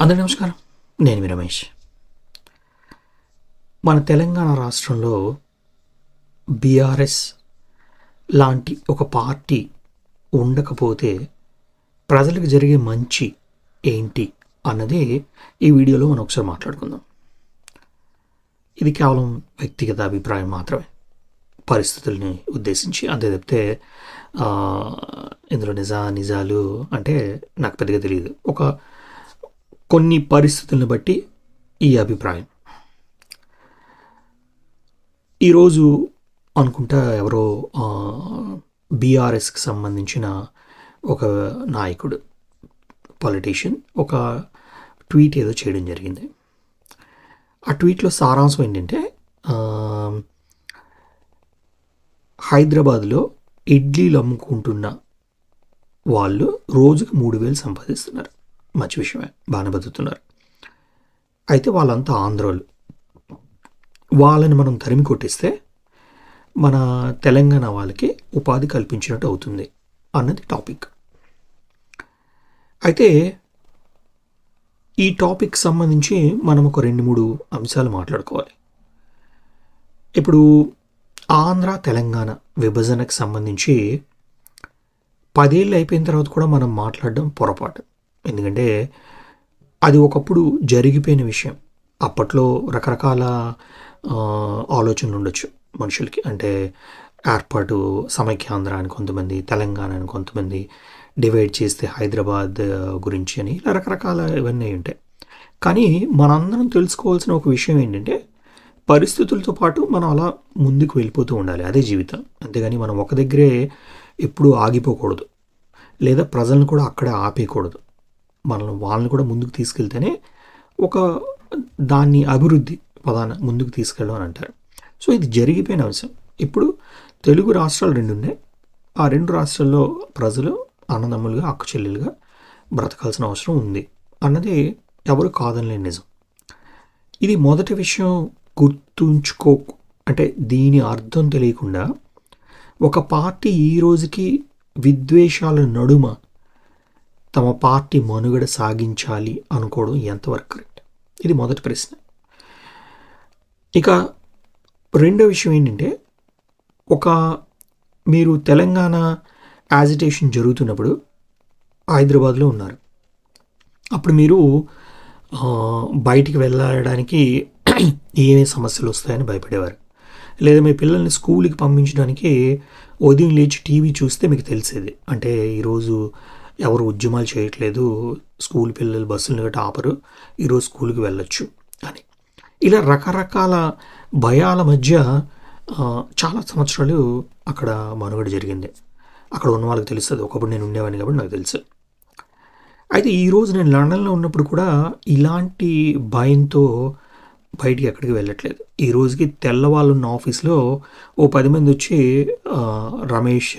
అందరి నమస్కారం. నేను మీ రమేష్. మన తెలంగాణ రాష్ట్రంలో బీఆర్ఎస్ లాంటి ఒక పార్టీ ఉండకపోతే ప్రజలకు జరిగే మంచి ఏంటి అన్నది ఈ వీడియోలో మనం ఒకసారి మాట్లాడుకుందాం. ఇది కేవలం వ్యక్తిగత అభిప్రాయం మాత్రమే. పరిస్థితుల్ని ఉద్దేశించి అంతే తప్పితే ఇందులో నిజా నిజాలు అంటే నాకు పెద్దగా తెలియదు. ఒక కొన్ని పరిస్థితులను బట్టి ఈ అభిప్రాయం. ఈరోజు అనుకుంటా ఎవరో బీఆర్ఎస్కి సంబంధించిన ఒక నాయకుడు పొలిటీషియన్ ఒక ట్వీట్ ఏదో చేయడం జరిగింది. ఆ ట్వీట్లో సారాంశం ఏంటంటే హైదరాబాద్లో ఇడ్లీలు అమ్ముకుంటున్న వాళ్ళు రోజుకు మూడు వేలు సంపాదిస్తున్నారు. మంచి విషయమే. బాగానే బతుకుతున్నారు. అయితే వాళ్ళంతా ఆంధ్రోళ్ళు వాళ్ళని మనం తరిమి కొట్టిస్తే మన తెలంగాణ వాళ్ళకి ఉపాధి కల్పించినట్టు అవుతుంది అన్నది టాపిక్. అయితే ఈ టాపిక్ సంబంధించి మనం ఒక రెండు మూడు అంశాలు మాట్లాడుకోవాలి. ఇప్పుడు ఆంధ్ర తెలంగాణ విభజనకు సంబంధించి పదేళ్ళు అయిపోయిన తర్వాత కూడా మనం మాట్లాడడం పొరపాటు. ఎందుకంటే అది ఒకప్పుడు జరిగిపోయిన విషయం. అప్పట్లో రకరకాల ఆలోచనలు ఉండొచ్చు మనుషులకి. అంటే ఏర్పాటు సమైక్యాంధ్ర అని కొంతమంది తెలంగాణ అని కొంతమంది డివైడ్ చేస్తే హైదరాబాద్ గురించి అని ఇలా రకరకాల ఇవన్నీ ఉంటాయి. కానీ మనందరం తెలుసుకోవాల్సిన ఒక విషయం ఏంటంటే పరిస్థితులతో పాటు మనం అలా ముందుకు వెళ్ళిపోతూ ఉండాలి అదే జీవితం. అంతేగాని మనం ఒక దగ్గరే ఎప్పుడూ ఆగిపోకూడదు. లేదా ప్రజలను కూడా అక్కడే ఆపేయకూడదు. మనం వాళ్ళని కూడా ముందుకు తీసుకెళ్తేనే ఒక దాన్ని అభివృద్ధి ప్రధాన ముందుకు తీసుకెళ్ళడం అని అంటారు. సో ఇది జరిగిపోయిన అంశం. ఇప్పుడు తెలుగు రాష్ట్రాలు రెండు ఉన్నాయి. ఆ రెండు రాష్ట్రాల్లో ప్రజలు అన్నదమ్ములుగా అక్క చెల్లెలుగా బ్రతకాల్సిన అవసరం ఉంది. అన్నది ఎవరు కాదనిలే నిజం. ఇది మొదటి విషయం గుర్తుంచుకో అంటే దీని అర్థం తెలియకుండా ఒక పార్టీ ఈ రోజుకి విద్వేషాల నడుమ తమ పార్టీ మనుగడ సాగించాలి అనుకోవడం ఎంతవరకు కరెక్ట్? ఇది మొదటి ప్రశ్న. ఇక రెండో విషయం ఏంటంటే ఒక మీరు తెలంగాణ యాజిటేషన్ జరుగుతున్నప్పుడు హైదరాబాద్లో ఉన్నారు. అప్పుడు మీరు బయటికి వెళ్ళడానికి ఏమేమి సమస్యలు వస్తాయని భయపడేవారు? లేదా మీ పిల్లల్ని స్కూల్కి పంపించడానికి ఉదయం లేచి టీవీ చూస్తే మీకు తెలిసేది? అంటే ఈరోజు ఎవరు ఉద్యమాలు చేయట్లేదు స్కూల్ పిల్లలు బస్సులు గట్రా ఆపరు ఈరోజు స్కూల్కి వెళ్ళొచ్చు అని. ఇలా రకరకాల భయాల మధ్య చాలా సంవత్సరాలు అక్కడ మనుగడ జరిగింది. అక్కడ ఉన్న వాళ్ళకి తెలుస్తుంది. ఒకప్పుడు నేను ఉండేవాడిని కాబట్టి నాకు తెలుసు. అయితే ఈరోజు నేను లండన్లో ఉన్నప్పుడు కూడా ఇలాంటి భయంతో బయటికి ఎక్కడికి వెళ్ళట్లేదు. ఈ రోజుకి తెల్లవాళ్ళు ఉన్న ఆఫీస్లో ఓ పది మంది వచ్చి రమేష్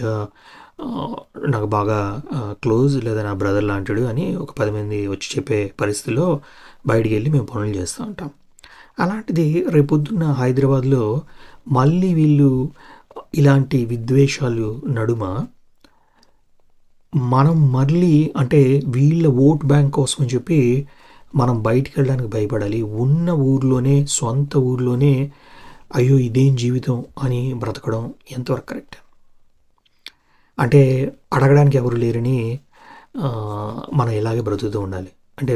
నాకు బాగా క్లోజ్ లేదా నా బ్రదర్ లాంటిడు అని ఒక పది మంది వచ్చి చెప్పే పరిస్థితిలో బయటికి వెళ్ళి మేము పనులు చేస్తూ ఉంటాం. అలాంటిది రేపొద్దున్న హైదరాబాద్లో మళ్ళీ వీళ్ళు ఇలాంటి విద్వేషాలు నడుమ మనం మళ్ళీ అంటే వీళ్ళ ఓట్ బ్యాంక్ కోసం అని చెప్పి మనం బయటికి వెళ్ళడానికి భయపడాలి. ఉన్న ఊర్లోనే సొంత ఊర్లోనే అయ్యో ఇదేం జీవితం అని బ్రతకడం ఎంతవరకు కరెక్ట్? అంటే అడగడానికి ఎవరు లేరని మనం ఇలాగే బ్రతుకుతూ ఉండాలి. అంటే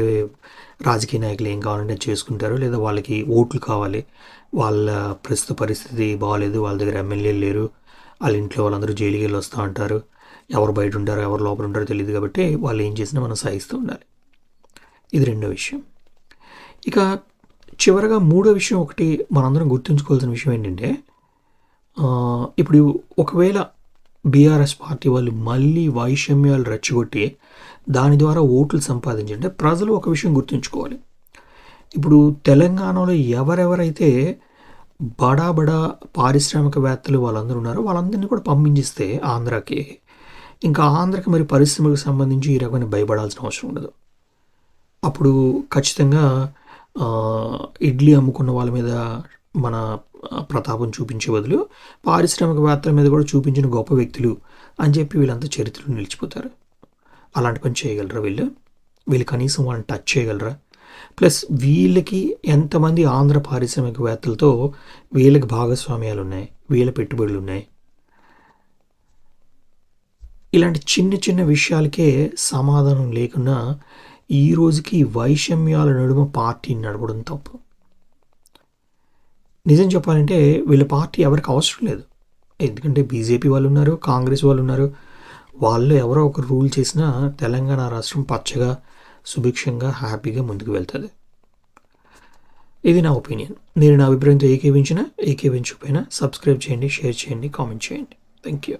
రాజకీయ నాయకులు ఏం కావాలంటే చేసుకుంటారు లేదా వాళ్ళకి ఓట్లు కావాలి వాళ్ళ ప్రస్తుత పరిస్థితి బాగాలేదు వాళ్ళ దగ్గర ఎమ్మెల్యేలు లేరు వాళ్ళ ఇంట్లో వాళ్ళందరూ జైలుకి వెళ్ళి వస్తూ ఉంటారు ఎవరు బయట ఉంటారో ఎవరు లోపల ఉంటారో తెలియదు కాబట్టి వాళ్ళు ఏం చేసినా మనం సహిస్తూ ఉండాలి. ఇది రెండో విషయం. ఇక చివరగా మూడో విషయం ఒకటి మనందరం గుర్తుంచుకోవాల్సిన విషయం ఏంటంటే ఇప్పుడు ఒకవేళ బీఆర్ఎస్ పార్టీ వాళ్ళు మళ్ళీ వైషమ్యాలు రెచ్చగొట్టి దాని ద్వారా ఓట్లు సంపాదించంటే ప్రజలు ఒక విషయం గుర్తుంచుకోవాలి. ఇప్పుడు తెలంగాణలో ఎవరెవరైతే బడా బడా పారిశ్రామికవేత్తలు వాళ్ళందరూ ఉన్నారో వాళ్ళందరినీ కూడా పంపించిస్తే ఆంధ్రాకి ఇంకా ఆంధ్రకి మరి పరిశ్రమలకు సంబంధించి ఈ రకమైన భయపడాల్సిన అవసరం ఉండదు. అప్పుడు ఖచ్చితంగా ఇడ్లీ అమ్ముకున్న వాళ్ళ మీద మన ప్రతాపం చూపించే బదులు పారిశ్రామికవేత్తల మీద కూడా చూపించిన గొప్ప వ్యక్తులు అని చెప్పి వీళ్ళంతా చరిత్రలో నిలిచిపోతారు. అలాంటి పని చేయగలరా వీళ్ళు? వీళ్ళు కనీసం వాళ్ళని టచ్ చేయగలరా? ప్లస్ వీళ్ళకి ఎంతమంది ఆంధ్ర పారిశ్రామికవేత్తలతో వీళ్ళకి భాగస్వామ్యాలు ఉన్నాయి వీళ్ళ పెట్టుబడులు ఉన్నాయి? ఇలాంటి చిన్న చిన్న విషయాలకే సమాధానం లేకున్నా ఈ రోజుకి వైషమ్యాల నడుమ పార్టీ నడపడం తప్పు. నిజం చెప్పాలంటే వీళ్ళ పార్టీ ఎవరికి అవసరం లేదు. ఎందుకంటే బీజేపీ వాళ్ళు ఉన్నారు కాంగ్రెస్ వాళ్ళు ఉన్నారు. వాళ్ళు ఎవరో ఒక రూల్ చేసినా తెలంగాణ రాష్ట్రం పచ్చగా సుభిక్షంగా హ్యాపీగా ముందుకు వెళ్తుంది. ఇది నా ఒపీనియన్. నేను నా అభిప్రాయంతో ఏకీవించినా ఏకీవించకపోయినా సబ్స్క్రైబ్ చేయండి షేర్ చేయండి కామెంట్ చేయండి. Thank you